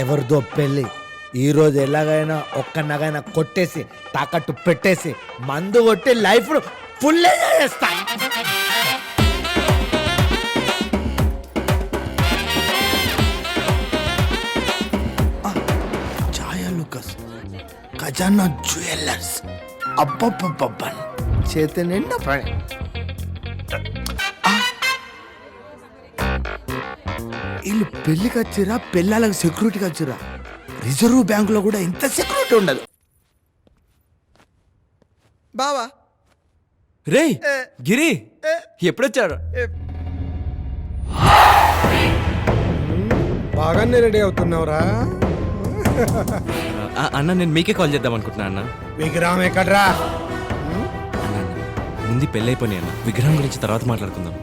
ఎవరిదో పెళ్ళి. ఈ రోజు ఎలాగైనా ఒక్క నగైనా కొట్టేసి తాకట్టు పెట్టేసి మందు కొట్టి లైఫ్ ఫుల్ చేస్తా. ఛాయా లుకస్. ఖజానా జ్యువెలర్స్. అబ్బబ్బబ్బబ్బన్ చేతి నిండా పని. వీళ్ళు పెళ్ళికి వచ్చిరా పెళ్ళాలకు సెక్యూరిటీకి వచ్చిరా? రిజర్వ్ బ్యాంకులో కూడా ఇంత సెక్యూరిటీ ఉండదు. బావా. రేయ్ గిరి ఎప్పుడొచ్చారు బాగానే రెడీ అవుతున్నావురా. ఆ, అన్న నేను మీకే కాల్ చేద్దాం అనుకుంటున్నా అన్న. విగ్రహం ఎక్కడ్రా? అన్న, అన్న, ముందు పెళ్ళి అయిపోయి అన్న. విగ్రహం గురించి తర్వాత మాట్లాడుకుందాం.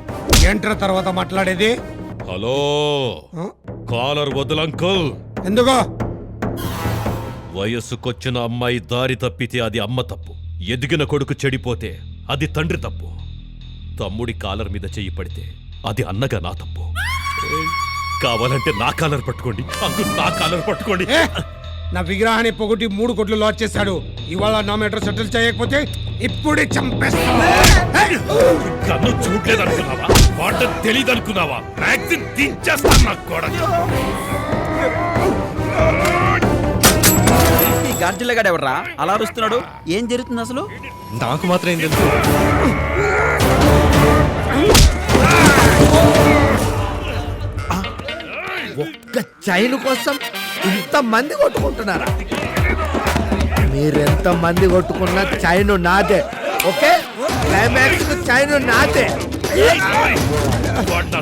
ఏంట్రా తర్వాత మాట్లాడేది? హలో. ఆ? కాలర్ వదులంకుల్ ఎందుకో? వయస్సుకొచ్చిన అమ్మాయి దారి తప్పితే అది అమ్మ తప్పు. ఎదిగిన కొడుకు చెడిపోతే అది తండ్రి తప్పు. తమ్ముడి కాలర్ మీద చెయ్యి పడితే అది అన్నగా నా తప్పు. కావాలంటే నా కాలర్ పట్టుకోండి. అంకుల్ నా కాలర్ పట్టుకోండి. ఏ నా విగ్రహాన్ని పొగుటి మూడు కోట్లు లాస్ చేశాడు. ఇవాళ నా మెట్రో సెటిల్ చేయకపోతే ఇప్పుడే చంపేస్తా ఏయ్! కన్ను చూడలేదనుకున్నావా? వాట తెలియదనుకున్నావా మ్యాగ్జిన్ దించేస్తాను నా కొడక. ఈ గార్జిల్లగాడు ఎవర్రా? అలా అరుస్తున్నాడు? ఏం జరుగుతుంది అసలు? నాకు మాత్రం ఏం తెలుసు. చైన్ కోసం ఇంత మంది కొట్టుకుంటున్నారా? మీరెంత మంది కొట్టుకున్నా చైన్ నాదే ఓకే? క్లైమాక్స్ చైన్ నాదే. వాడు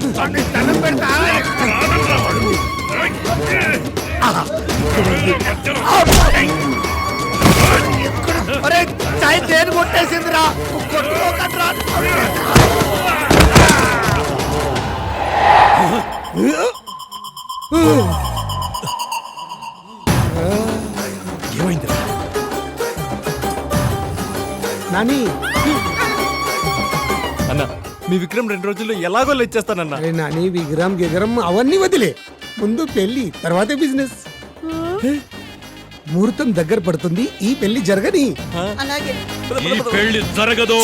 అరే చైన్ కొట్టేసిందిరా? కొట్టుకోకట్రా ఏమైంది నాని. అన్న మీ విక్రమ్ రెండు రోజుల్లో ఎలాగో ఇచ్చేస్తానన్న అరే నాని విగ్రహం గిగ్రహం అవన్నీ వదిలే. ముందు పెళ్ళి తర్వాతే బిజినెస్. ముహూర్తం దగ్గర పడుతుంది ఈ పెళ్ళి జరగని. అలాగే. ఈ పెళ్ళి జరగదు.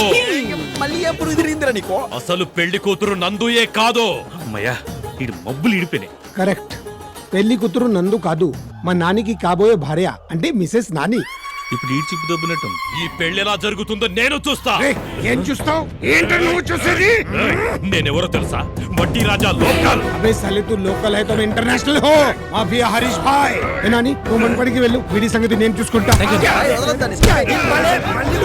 మళ్ళీ ఎప్పుడు తిరిగిందిరా నీకో. అసలు పెళ్ళి కూతురు నందుయే కాదు. అమ్మయ్యా ఇడు మబ్బులు ఇడిపోయినాయి కరెక్ట్ పెళ్ళి కూతురు నందు కాదు మా నానికి కాబోయే భార్య అంటే మిసెస్ నాని ఇప్పుడు ఈ చిప్పు దబ్బునట్టు ఈ పెళ్ళి ఎలా జరుగుతుందో నేను చూస్తా ఏం చూస్తావు ఏంటో నువ్వు చూసేది నేనెవరో తెలుసా వడ్డీ రాజా లోకల్ అబే సలే లోకల్ హై తుమ్ ఇంటర్నేషనల్ హో మాఫియా హరీష్ భాయ్ ఏ నాని నువ్వు మనపడికి వెళ్ళు వీడి సంగతి నేను చూసుకుంటా మళ్ళీ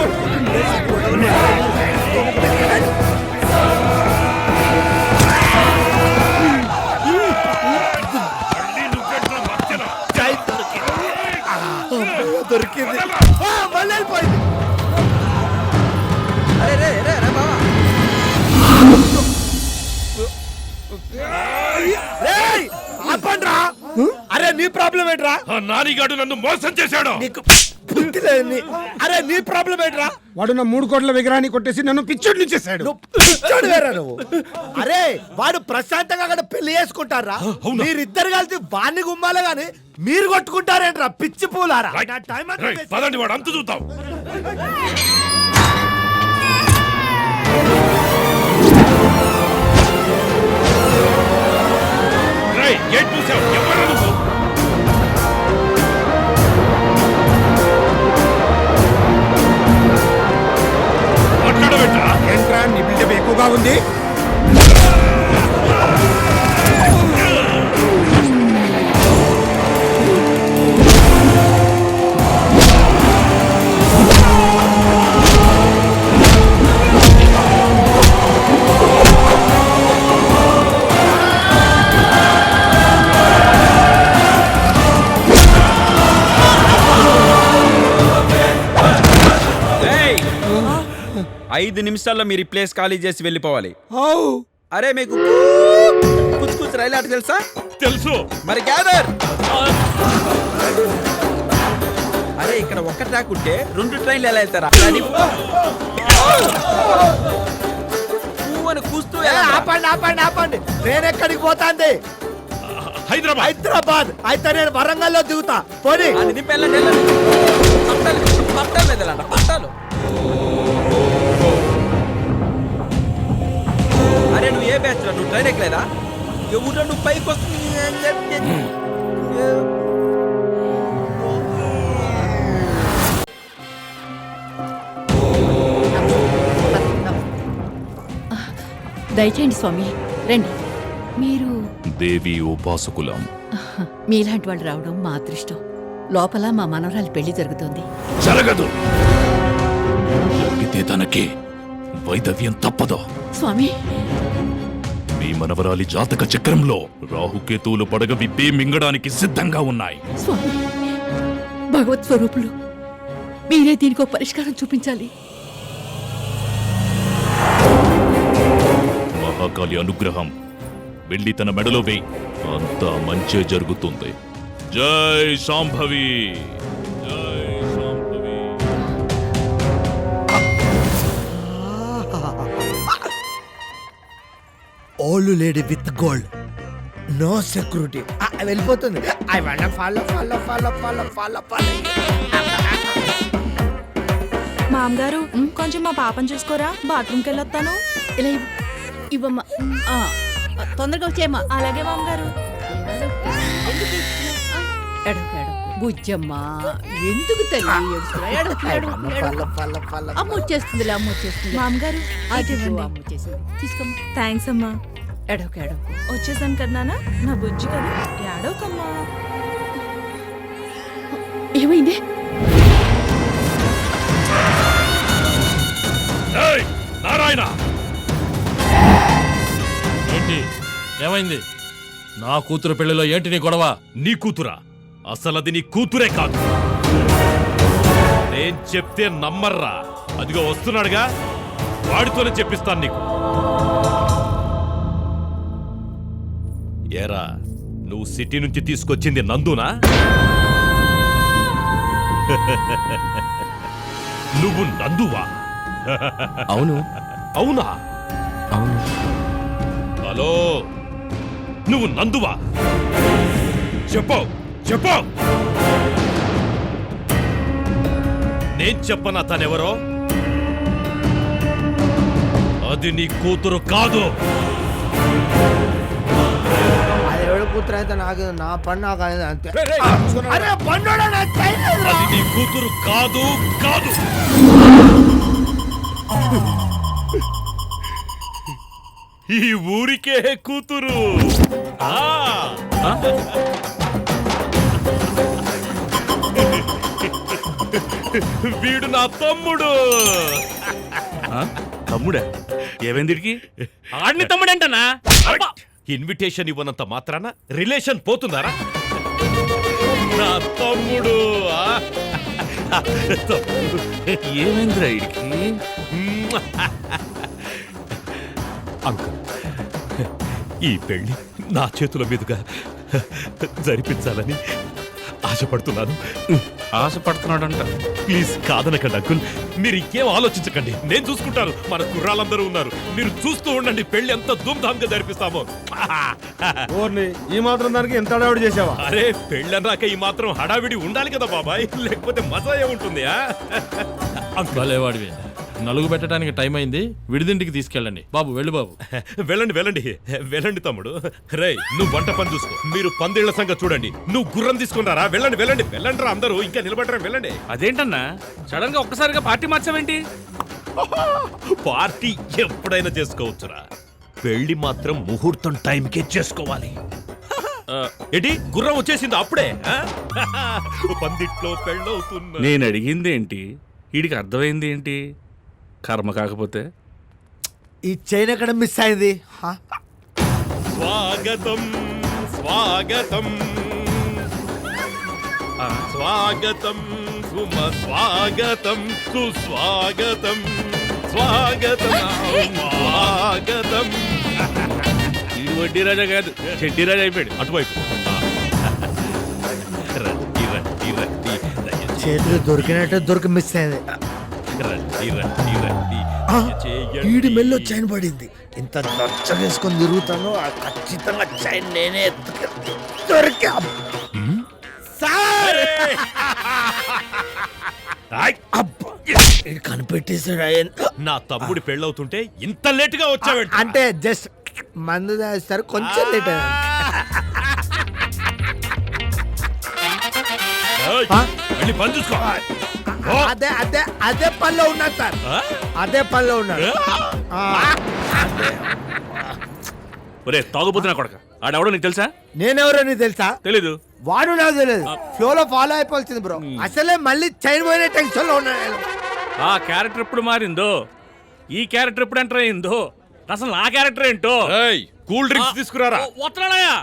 దొరికింది. మళ్ళీ వెళ్ళిపోయింది. అరే రే రే రే బావా. ఆపండ్రా. అరే నీ ప్రాబ్లం ఏంట్రా? ఆ నానిగాడు నన్ను మోసం చేశాడు. నీకు బుద్ధి అరే నీ ప్రాబ్లం ఏంట్రా? వాడు నా మూడు కోట్ల విగ్రహాన్ని కొట్టేసి నన్ను పిచ్చోడిని చేశాడు నువ్వు పిచ్చోడు వేరా నువ్వు? అరే వాడు ప్రశాంతంగా అక్కడ పెళ్ళి చేసుకుంటారా? మీరిద్దరు కలిసి వాణ్ణి గుమ్మాలే గాని మీరు కొట్టుకుంటారేంట్రా పిచ్చి పూలారా? నా టైం పదండి వాడు అంత చూద్దాం. ఐదు నిమిషాల్లో మీరు ఈ ప్లేస్ ఖాళీ చేసి వెళ్ళిపోవాలి. అరే మీకు కుచ్చు కుచ్చు రైలు ఆట తెలుసా? తెలుసు. మరి గ్యాదర్. అరే ఇక్కడ ఒక్క ట్రాక్ ఉంటే రెండు ట్రైన్లు ఎలా వెళ్తారా? అని కూస్తూ? ఆపండి ఆపండి ఆపండి. నేను ఎక్కడికి పోతాంది? హైదరాబాద్. హైదరాబాద్. అయితే నేను వరంగల్లో దిగుతా. పోనీ. అది పట్టాలు పట్టాలు మీద వెళ్ళండి పట్టాలు. అరే నువ్వు ఏ బ్యాచ్ నువ్వు ట్రైన్ ఎక్కలేదా? ఎవరు నువ్వు పైకి వస్తుంది దయచేయండి స్వామి రండి. మీరు దేవి ఉపాసకులం మీలాంటి వాళ్ళు రావడం మా అదృష్టం. లోపల మా మనవరాలి పెళ్ళి జరుగుతోంది. జరగదు. జరిగితే తనకి వైదవ్యం తప్పదు. స్వామి. మీ మనవరాలి జాతక చక్రంలో రాహుకేతువులు పడగ విప్పి మింగడానికి సిద్ధంగా ఉన్నాయి. స్వామి భగవత్ స్వరూపులు మీరే దీనికి పరిష్కారం చూపించాలి. మహాకాళి అనుగ్రహం. వెళ్ళి తన మెడలో వేయి. అంతా మంచే జరుగుతుంది. జై Shambhavi old lady with gold no security వెళ్ళిపోతుంది. I want follow follow follow follow follow follow మామగారు కొంచెం మా పాపని చూసుకోరా? బాత్రూమ్కి వెళ్ళొస్తాను ఇలా ఇవ్వు. ఇవ్వమ్మా. తొందరగా వచ్చేయమ్మా. అలాగే మామగారు. బుజ్జమ్మా ఎందుకు తల్లి? అమ్మ వచ్చేస్తుందిలే అమ్మ వచ్చేస్తుంది. మామగారు. అమ్మ వచ్చేసింది. తీసుకోమ్మా. థ్యాంక్స్ అమ్మా. ఎడకు ఎడకు. వచ్చేసాను కదా నాన్న? నా బుజ్జి కదా? ఏడోకమ్మా ఏమైంది? నారాయణ! ఏంటి? ఏమైంది? నా కూతురు పెళ్ళిలో ఏంటి నీ గొడవ? నీ కూతురా? అసలు అది నీ కూతురే కాదు. నేను చెప్తే నమ్మర్రా. అదిగో వస్తున్నాడుగా. వాడితోనే చెప్పిస్తాను నీకు. ఏరా నువ్వు సిటీ నుంచి తీసుకొచ్చింది నందునా? నువ్వు నందువా? అవును. అవునా? అవును. హలో? నువ్వు నందువా? చెప్పు చెప్పు! నేను చెప్పనా తనెవరో? అది నీ కూతురు కాదు! కూతురు అయితే నాకు నా పని నాకు అయింది అంతే. అరే నాకు నీ కూతురు కాదు కాదు. ఈ ఊరికే కూతురు. ఆ. వీడు నా తమ్ముడు. తమ్ముడా? ఏమైందిడికి ఆడిని తమ్ముడేంటనా? ఇన్విటేషన్ ఇవ్వనంత మాత్రాన రిలేషన్ పోతుందారా నా తమ్ముడు ఆ? తమ్ముడు. ఏమైందిరా ఇడికి అంకుల్ ఈ పెళ్ళి నా చేతుల మీదుగా జరిపించాలని ఆశపడుతున్నాను ఆశపడుతున్నాడంట ప్లీజ్ కాదనకండి అంకుల్ మీరు ఇంకేం ఆలోచించకండి. నేను చూసుకుంటాను. మన కుర్రాళ్ళందరూ ఉన్నారు. మీరు చూస్తూ ఉండండి. పెళ్ళి ఎంత ధూమ్ధామ్గా జరిపిస్తామో. ఓర్ని ఈ మాత్రం దానికి ఎంత అడవాడు చేసావా అరే పెళ్ళన్నాక ఈ మాత్రం హడావిడి ఉండాలి కదా బాబాయ్. లేకపోతే మజా ఏముంటుంది ఆ? నలుగు పెట్టడానికి టైం అయింది. విడిదింటికి తీసుకెళ్ళండి. బాబు వెళ్ళు బాబు. వెళ్ళండి వెళ్ళండి. వెళ్ళండి తమ్ముడు. రేయ్ నువ్వు వంట పని చూసుకో. మీరు పందిళ్ళ సంగతి చూడండి. నువ్వు గుర్రం తీసుకున్నారా వెళ్ళండి వెళ్ళండి. వెళ్ళండి రా అందరూ. ఇంకా నిలబడరా వెళ్ళండి. అదేంటన్నా? సడన్గా ఒక్కసారిగా పార్టీ మార్చావేంటి? పార్టీ ఎప్పుడైనా చేసుకోవచ్చురా. పెళ్ళి మాత్రం ముహూర్తం టైంకే చేసుకోవాలి. ఏంటి? గుర్రం వచ్చేసింది అప్పుడే? ఆ? పందిట్లో పెళ్ళవుతున్నా నేను అడిగింది ఏంటి వీడికి అర్థమైంది ఏంటి కర్మ కాకపోతే. ఈ చైన్ ఎక్కడ మిస్ అయింది? హా? స్వాగతం స్వాగతం. స్వాగతం సుమ స్వాగతం సుస్వాగతం. స్వాగతం స్వాగతం. వీడు వడ్డీ రాజా కాదు చెడ్డీ రాజా అయిపోయాడు. అటువైపు. చేతులు దొరికినట్టు దొరికి మిస్ అయింది. రండి రండి రండి. ఈడి మెల్లో చైన్ పడింది ఇంత దొచ్చగేసుకొని తిరుగుతాను ఆ ఖచ్చితంగా చైన్ నేనే. దొరికా సార్! అబ్బా ఈడు కనిపెట్టేసాడు ఆయన. నా తమ్ముడి పెళ్ళవుతుంటే ఇంత లేటుగా వచ్చావేంటి అంటే జస్ట్ మందు దాస్తారు కొంచెం లేట్? వెళ్ళి పని చూసుకో ఓ! అదే అదే అదే పనిలో ఉన్నాడు సార్? అదే పనిలో ఉన్నాడు. ఒరే తాగుపోతున్నా కొడక. ఆడెవడో నీకు తెలుసా? నేనెవరో నీకు తెలుసా? తెలీదు. వాడు నాకు తెలియదు ఫ్లో లో ఫాలో అయిపోవాల్సింది బ్రో. అసలే మళ్ళీ చైన్ పోయిన టెన్షన్లో ఉన్నాను నేను. ఆ క్యారెక్టర్ ఎప్పుడు మారిందో? ఈ క్యారెక్టర్ ఎప్పుడు ఎంటర్ అయిందో అసలు నా క్యారెక్టర్ ఏంటో? ఏయ్, కూల్ డ్రింక్స్ తీసుకురారా? వస్తున్నాడయా